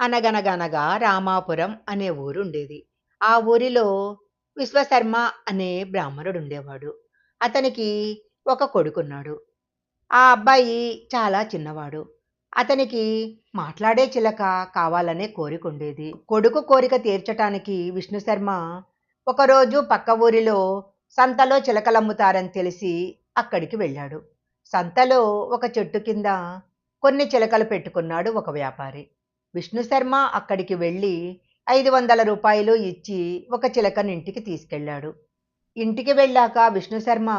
అనగనగనగా రామాపురం అనే ఊరుండేది. ఆ ఊరిలో విశ్వశర్మ అనే బ్రాహ్మణుడు ఉండేవాడు అతనికి ఒక కొడుకున్నాడు. ఆ అబ్బాయి చాలా చిన్నవాడు. అతనికి మాట్లాడే చిలక కావాలనే కోరిక ఉండేది కొడుకు కోరిక తీర్చటానికి విష్ణుశర్మ ఒకరోజు పక్క ఊరిలో సంతలో చిలకలమ్ముతారని తెలిసి అక్కడికి వెళ్ళాడు. సంతలో ఒక చెట్టు కింద కొన్ని చిలకలు పెట్టుకున్నాడు ఒక వ్యాపారి. విష్ణుశర్మ అక్కడికి వెళ్ళి ఐదు వందల రూపాయలు ఇచ్చి ఒక చిలకను ఇంటికి తీసుకెళ్ళాడు. ఇంటికి వెళ్ళాక విష్ణుశర్మ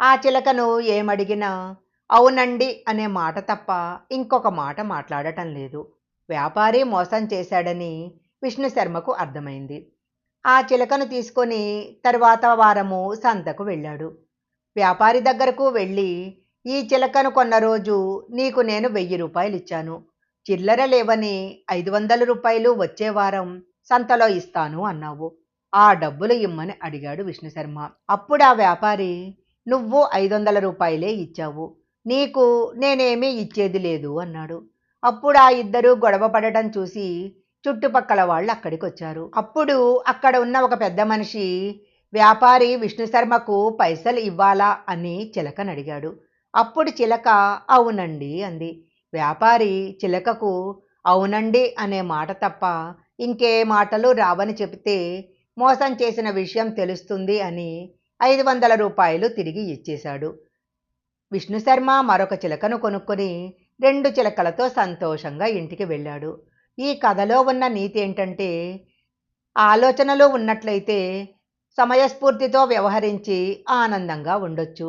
ఆ చిలకను ఏమడిగినా? అవునండి అనే మాట తప్ప ఇంకొక మాట మాట్లాడటం లేదు. వ్యాపారి మోసం చేశాడని విష్ణుశర్మకు అర్థమైంది. ఆ చిలకను తీసుకొని తర్వాత వారము సంతకు వెళ్ళాడు. వ్యాపారి దగ్గరకు వెళ్ళి ఈ చిలకను కొన్న రోజు నీకు నేను వెయ్యి రూపాయలు ఇచ్చాను చిల్లర లేవని ఐదు వందల రూపాయలు వచ్చే వారం సంతలో ఇస్తాను అన్నావు. ఆ డబ్బులు ఇమ్మని అడిగాడు విష్ణుశర్మ. అప్పుడు ఆ వ్యాపారి నువ్వు ఐదు వందల రూపాయలే ఇచ్చావు. నీకు నేనేమీ ఇచ్చేది లేదు అన్నాడు. అప్పుడు ఆ ఇద్దరు గొడవ పడటం చూసి చుట్టుపక్కల వాళ్ళు అక్కడికి వచ్చారు అప్పుడు అక్కడ ఉన్న ఒక పెద్ద మనిషి వ్యాపారి విష్ణుశర్మకు పైసలు ఇవ్వాలా? అని చిలకని అడిగాడు అప్పుడు చిలక అవునండి అంది. వ్యాపారి చిలకకు అవునండి అనే మాట తప్ప ఇంకే మాటలు రావని చెబితే మోసం చేసిన విషయం తెలుస్తుంది అని ఐదు వందల రూపాయలు తిరిగి ఇచ్చేశాడు. విష్ణుశర్మ మరొక చిలకను కొనుక్కొని రెండు చిలకలతో సంతోషంగా ఇంటికి వెళ్ళాడు. ఈ కథలో ఉన్న నీతి ఏంటంటే ఆలోచనలు ఉన్నట్లయితే సమయస్ఫూర్తితో వ్యవహరించి ఆనందంగా ఉండొచ్చు.